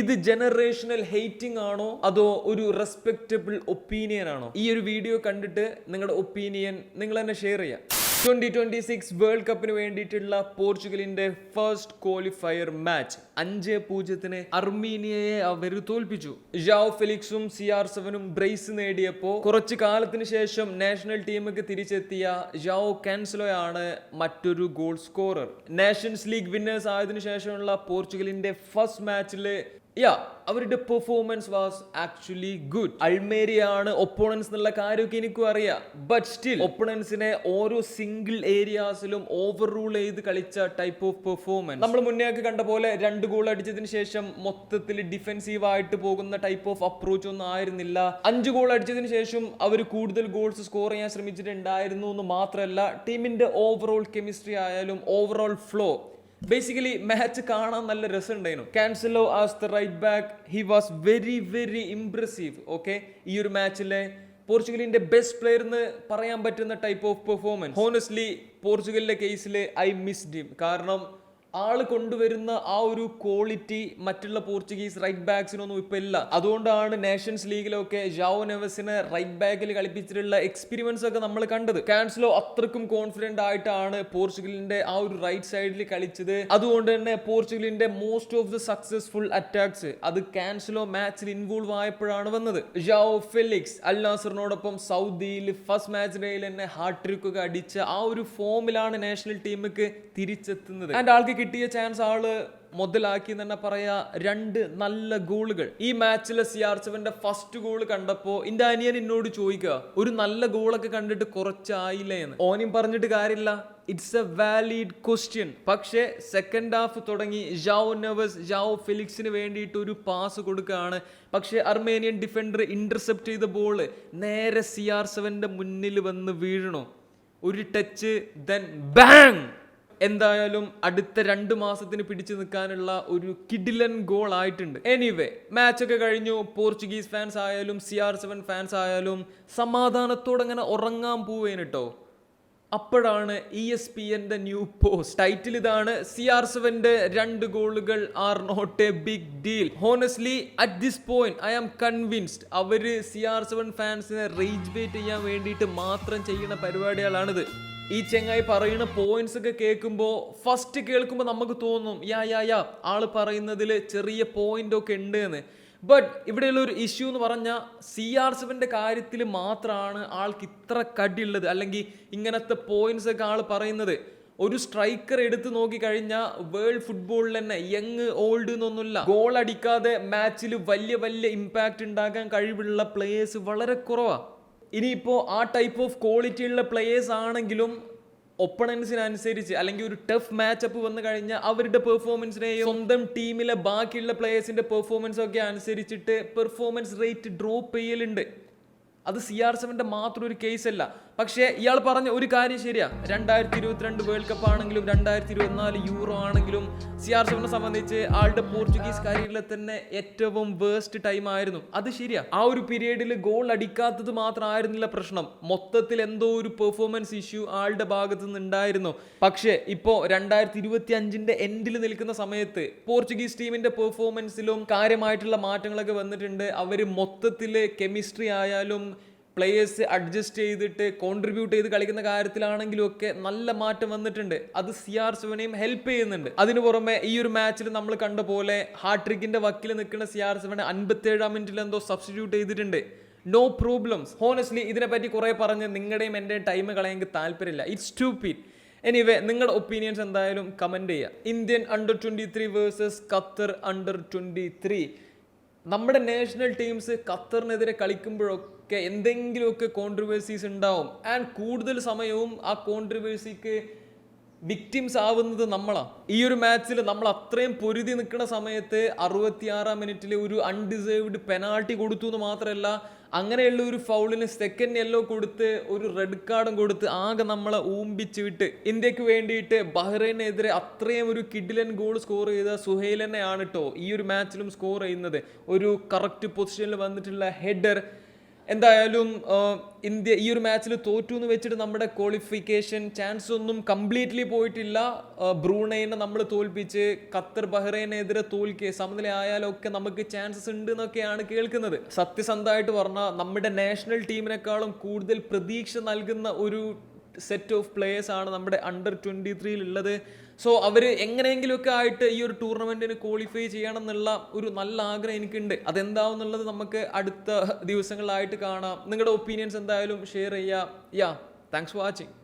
ഇത് ജനറേഷണൽ ഹെയ്റ്റിംഗ് ആണോ? അതോ ഒരു റെസ്പെക്റ്റബിൾ ഒപ്പീനിയൻ ആണോ? ഈ ഒരു വീഡിയോ കണ്ടിട്ട് നിങ്ങളുടെ ഒപ്പീനിയൻ നിങ്ങൾ തന്നെ ഷെയർ ചെയ്യാം. ട്വന്റി ട്വന്റി സിക്സ് വേൾഡ് കപ്പിന് വേണ്ടിയിട്ടുള്ള പോർച്ചുഗലിന്റെ ഫസ്റ്റ് ക്വാളിഫയർ മാച്ച് അഞ്ച് പൂജ്യത്തിന് അർമീനിയയെ അവർ തോൽപ്പിച്ചു. ജാവ് ഫെലിക്സും സി ആർ സെവനും ബ്രേസ് നേടിയപ്പോ കുറച്ചു കാലത്തിന് ശേഷം നാഷണൽ ടീമിലേക്ക് തിരിച്ചെത്തിയ ജാവോ കാൻസലോയാണ് മറ്റൊരു goal scorer nations league winners ആയതിനു ശേഷമുള്ള പോർച്ചുഗലിന്റെ ഫസ്റ്റ് മാച്ചിൽ യാ അവരുടെ പെർഫോമൻസ് വാസ് ആക്ച്വലി ഗുഡ് അൾമേരിയാണ് ഒപ്പോണൻസ് എന്നുള്ള കാര്യമൊക്കെ എനിക്കും അറിയാം. ബട്ട് സ്റ്റിൽ ഒപ്പോണൻസിനെ ഓരോ സിംഗിൾ ഏരിയാസിലും ഓവർ റൂൾ ചെയ്ത് കളിച്ച ടൈപ്പ് ഓഫ് പെർഫോമൻസ് നമ്മൾ മുന്നേ ഒക്കെ കണ്ട പോലെ രണ്ട് ഗോൾ അടിച്ചതിന് ശേഷം മൊത്തത്തിൽ ഡിഫെൻസീവ് ആയിട്ട് പോകുന്ന ടൈപ്പ് ഓഫ് അപ്രോച്ച് ഒന്നും ആയിരുന്നില്ല. അഞ്ച് ഗോൾ അടിച്ചതിന് ശേഷം അവർ കൂടുതൽ ഗോൾസ് സ്കോർ ചെയ്യാൻ ശ്രമിച്ചിട്ടുണ്ടായിരുന്നു എന്ന് മാത്രമല്ല ടീമിന്റെ ഓവറോൾ കെമിസ്ട്രി ആയാലും ഓവറോൾ ഫ്ലോ ബേസിക്കലി മാച്ച് കാണാൻ നല്ല രസമുണ്ടായിരുന്നു. Cancelo as the right back he was very very impressive okay ഈ ഒരു മാച്ചിലെ പോർച്ചുഗലിന്റെ ബെസ്റ്റ് പ്ലെയർ എന്ന് പറയാൻ പറ്റുന്ന ടൈപ്പ് ഓഫ് പെർഫോമൻസ് ഹോണസ്റ്റ്ലി പോർച്ചുഗലിന്റെ കേസിൽ ഐ മിസ് ഡിം കാരണം ആൾ കൊണ്ടുവരുന്ന ആ ഒരു ക്വാളിറ്റി മറ്റുള്ള പോർച്ചുഗീസ് റൈറ്റ് ബാക്സിനൊന്നും ഇപ്പൊ ഇല്ല. അതുകൊണ്ടാണ് നേഷൻസ് ലീഗിലൊക്കെ ജാവോ നെവസിനെ റൈറ്റ് ബാക്കിൽ കളിപ്പിച്ചിട്ടുള്ള എക്സ്പീരിയൻസ് ഒക്കെ നമ്മൾ കണ്ടത്. കാൻസലോ അത്രക്കും കോൺഫിഡന്റ് ആയിട്ടാണ് പോർച്ചുഗലിന്റെ ആ ഒരു റൈറ്റ് സൈഡിൽ കളിച്ചത്. അതുകൊണ്ട് തന്നെ പോർച്ചുഗലിന്റെ most of the successful attacks അത് കാൻസലോ മാച്ചിൽ ഇൻവോൾവ് ആയപ്പോഴാണ് വന്നത്. ജാവോ ഫെലിക്സ് അൽ നാസറിനോടൊപ്പം സൗദിയിൽ ഫസ്റ്റ് മാച്ചിനിടയിൽ തന്നെ ഹാട്രിക് ഒക്കെ അടിച്ച ആ ഒരു ഫോമിലാണ് നാഷണൽ ടീമിക്ക് തിരിച്ചെത്തുന്നത്. ആൾക്ക് കിട്ടിയ ചാൻസ് ആൾ മുതലാക്കി എന്ന് തന്നെ പറയാ രണ്ട് നല്ല ഗോളുകൾ. ഈ മാച്ചിലെ സി ആർ സെവന്റെ ഫസ്റ്റ് ഗോൾ കണ്ടപ്പോ എന്റെ അനിയൻ എന്നോട് ചോദിക്കുക ഒരു നല്ല ഗോളൊക്കെ കണ്ടിട്ട് കുറച്ചായില്ലേ എന്ന്? ഓനിയും പറഞ്ഞിട്ട് കാര്യമില്ല. ഇറ്റ്സ് എ വാലിഡ് ക്വസ്റ്റ്യൻ പക്ഷേ സെക്കൻഡ് ഹാഫ് തുടങ്ങി ജാവോ നെവസ് ജാവോ ഫിലിക്സിന് വേണ്ടിയിട്ട് ഒരു പാസ് കൊടുക്കുകയാണ് പക്ഷേ അർമേനിയൻ ഡിഫൻഡർ ഇന്റർസെപ്റ്റ് ചെയ്ത ബോൾ നേരെ സി ആർ സെവന്റെ മുന്നിൽ വന്ന് വീഴണോ? ഒരു ടച്ച് ദെൻ ബാങ് എന്തായാലും അടുത്ത രണ്ട് മാസത്തിന് പിടിച്ചു നിൽക്കാനുള്ള ഒരു കിഡിലൻ ഗോൾ ആയിട്ടുണ്ട്. എനിവേ മാച്ചൊക്കെ കഴിഞ്ഞു. പോർച്ചുഗീസ് ഫാൻസ് ആയാലും സി ആർ സെവൻ ഫാൻസ് ആയാലും സമാധാനത്തോടെ അങ്ങനെ ഉറങ്ങാൻ പോവേന് കേട്ടോ അപ്പോഴാണ് ഇ എസ് പി എന്റെ ന്യൂ പോസ്റ്റ് ടൈറ്റിൽ ഇതാണ് സി ആർ സെവന്റെ രണ്ട് ഗോളുകൾ are not a big deal honestly at this point I am convinced our C R seven ഫാൻസിനെ റേജ് ബേറ്റ് ചെയ്യാൻ വേണ്ടിയിട്ട് മാത്രം ചെയ്യുന്ന പരിപാടികളാണിത്. ഈ ചെങ്ങായി പറയുന്ന പോയിന്റ്സ് ഒക്കെ കേൾക്കുമ്പോൾ ഫസ്റ്റ് കേൾക്കുമ്പോൾ നമുക്ക് തോന്നും യാ യാ യാ ആൾ പറയുന്നതിൽ ചെറിയ പോയിന്റ് ഒക്കെ ഉണ്ട് എന്ന് ബട്ട് ഇവിടെയുള്ള ഒരു ഇഷ്യൂ എന്ന് പറഞ്ഞാൽ സി ആർ സെവന്റെ കാര്യത്തിൽ മാത്രമാണ് ആൾക്ക് ഇത്ര കടിയുള്ളത്. അല്ലെങ്കിൽ ഇങ്ങനത്തെ പോയിന്റ്സ് ഒക്കെ ആൾ പറയുന്നത്. ഒരു സ്ട്രൈക്കർ എടുത്തു നോക്കിക്കഴിഞ്ഞാൽ വേൾഡ് ഫുട്ബോളിൽ തന്നെ യങ് ഓൾഡ് എന്നൊന്നുമില്ല. ഗോൾ അടിക്കാതെ മാച്ചിൽ വലിയ വലിയ ഇമ്പാക്റ്റ് ഉണ്ടാക്കാൻ കഴിവുള്ള പ്ലേയേഴ്സ് വളരെ കുറവാണ് ഇനിയിപ്പോൾ ആ ടൈപ്പ് ഓഫ് ക്വാളിറ്റി ഉള്ള പ്ലേയേഴ്സ് ആണെങ്കിലും ഒപ്പണൻസിനനുസരിച്ച് അല്ലെങ്കിൽ ഒരു ടഫ് മാച്ചപ്പ് വന്നു കഴിഞ്ഞാൽ അവരുടെ പെർഫോമൻസിനെയും സ്വന്തം ടീമിലെ ബാക്കിയുള്ള പ്ലേയേഴ്സിന്റെ പെർഫോമൻസ് ഒക്കെ അനുസരിച്ചിട്ട് പെർഫോമൻസ് റേറ്റ് ഡ്രോപ്പ് ചെയ്യലുണ്ട്. അത് സി ആർ സെവന്റെ മാത്രം ഒരു കേസല്ല പക്ഷേ ഇയാൾ പറഞ്ഞ ഒരു കാര്യം ശരിയാ. രണ്ടായിരത്തി ഇരുപത്തിരണ്ട് വേൾഡ് കപ്പ് ആണെങ്കിലും രണ്ടായിരത്തി ഇരുപത്തിനാല് യൂറോ ആണെങ്കിലും സി ആർ സെവനെ സംബന്ധിച്ച് ആളുടെ പോർച്ചുഗീസ് കരിയറിലെ തന്നെ ഏറ്റവും വേസ്റ്റ് ടൈം ആയിരുന്നു. അത് ശരിയാ. ആ ഒരു പീരീഡിൽ ഗോൾ അടിക്കാത്തത് മാത്രമായിരുന്നില്ല പ്രശ്നം. മൊത്തത്തിൽ എന്തോ ഒരു പെർഫോമൻസ് ഇഷ്യൂ ആളുടെ ഭാഗത്ത് നിന്ന് ഉണ്ടായിരുന്നു പക്ഷേ ഇപ്പോൾ രണ്ടായിരത്തി ഇരുപത്തി അഞ്ചിന്റെ എൻഡിൽ നിൽക്കുന്ന സമയത്ത് പോർച്ചുഗീസ് ടീമിന്റെ പെർഫോമൻസിലും കാര്യമായിട്ടുള്ള മാറ്റങ്ങളൊക്കെ വന്നിട്ടുണ്ട്. അവർ മൊത്തത്തിൽ കെമിസ്ട്രി ആയാലും പ്ലേയേഴ്സ് അഡ്ജസ്റ്റ് ചെയ്തിട്ട് കോൺട്രിബ്യൂട്ട് ചെയ്ത് കളിക്കുന്ന കാര്യത്തിലാണെങ്കിലും ഒക്കെ നല്ല മാറ്റം വന്നിട്ടുണ്ട്. അത് സി ആർ സെവനെയും ഹെൽപ്പ് ചെയ്യുന്നുണ്ട്. അതിനു പുറമെ ഈ ഒരു മാച്ചിൽ നമ്മൾ കണ്ട പോലെ ഹാട്രിക്കിന്റെ വക്കിൽ നിൽക്കുന്ന സി ആർ സെവനെ അൻപത്തേഴാം മിനിറ്റിൽ എന്തോ സബ്സ്റ്റിറ്റ്യൂട്ട് ചെയ്തിട്ടുണ്ട്. നോ പ്രോബ്ലംസ് ഹോണസ്റ്റ്ലി ഇതിനെപ്പറ്റി കുറേ പറഞ്ഞ് നിങ്ങളുടെയും എന്റെയും ടൈം കളയെങ്കിൽ താല്പര്യമില്ല. ഇറ്റ്സ് ടു പീറ്റ് എനിവേ നിങ്ങളുടെ ഒപ്പീനിയൻസ് എന്തായാലും കമന്റ് ചെയ്യുക. Indian under twenty three versus Qatar under twenty three നമ്മുടെ നാഷണൽ ടീംസ് ഖത്തറിനെതിരെ കളിക്കുമ്പോഴൊക്കെ എന്തെങ്കിലുമൊക്കെ കോൺട്രവേഴ്സീസ് ഉണ്ടാവും. ആൻഡ് കൂടുതൽ സമയവും ആ കോൺട്രവേഴ്സിക്ക് വിക്ടിംസ് ആവുന്നത് നമ്മളാണ് ഈ ഒരു മാച്ചിൽ നമ്മൾ അത്രയും പൊരുതി നിൽക്കുന്ന സമയത്ത് അറുപത്തിയാറാം മിനിറ്റിൽ ഒരു അൺഡിസേർവ്ഡ് പെനാൾട്ടി കൊടുത്തു എന്ന് മാത്രമല്ല അങ്ങനെയുള്ള ഒരു ഫൗളിന് സെക്കൻഡ് യെല്ലോ കൊടുത്ത് ഒരു റെഡ് കാർഡും കൊടുത്ത് ആകെ നമ്മളെ ഊമ്പിച്ച് വിട്ട് ഇന്ത്യയ്ക്ക് വേണ്ടിയിട്ട് ബഹ്റൈനെതിരെ അത്രയും ഒരു കിഡിലൻ ഗോൾ സ്കോർ ചെയ്ത സുഹൈൽ തന്നെയാണ് കേട്ടോ ഈ ഒരു മാച്ചിലും സ്കോർ ചെയ്യുന്നത്. ഒരു കറക്റ്റ് പൊസിഷനിൽ വന്നിട്ടുള്ള ഹെഡർ എന്തായാലും ഇന്ത്യ ഈ ഒരു മാച്ചിൽ തോറ്റു എന്ന് വെച്ചിട്ട് നമ്മുടെ ക്വാളിഫിക്കേഷൻ ചാൻസ് ഒന്നും കംപ്ലീറ്റ്ലി പോയിട്ടില്ല. ബ്രൂണൈനെ നമ്മൾ തോൽപ്പിച്ച് ഖത്തർ ബഹ്റൈനെതിരെ തോൽക്കുക സമനില ആയാലൊക്കെ നമുക്ക് ചാൻസസ് ഉണ്ട് എന്നൊക്കെയാണ് കേൾക്കുന്നത്. സത്യസന്ധമായിട്ട് പറഞ്ഞാൽ നമ്മുടെ നാഷണൽ ടീമിനേക്കാളും കൂടുതൽ പ്രതീക്ഷ നൽകുന്ന ഒരു സെറ്റ് ഓഫ് പ്ലേയേഴ്സ് ആണ് നമ്മുടെ അണ്ടർ ട്വന്റി ത്രീയിൽ ഉള്ളത്. സോ അവർ എങ്ങനെയെങ്കിലുമൊക്കെ ആയിട്ട് ഈ ഒരു ടൂർണമെന്റിന് ക്വാളിഫൈ ചെയ്യണം എന്നുള്ള ഒരു നല്ല ആഗ്രഹം എനിക്കുണ്ട്. അതെന്താവും എന്നുള്ളത് നമുക്ക് അടുത്ത ദിവസങ്ങളിലായിട്ട് കാണാം. നിങ്ങളുടെ ഒപ്പീനിയൻസ് എന്തായാലും ഷെയർ ചെയ്യുക യാ താങ്ക്സ് ഫോർ വാച്ചിങ്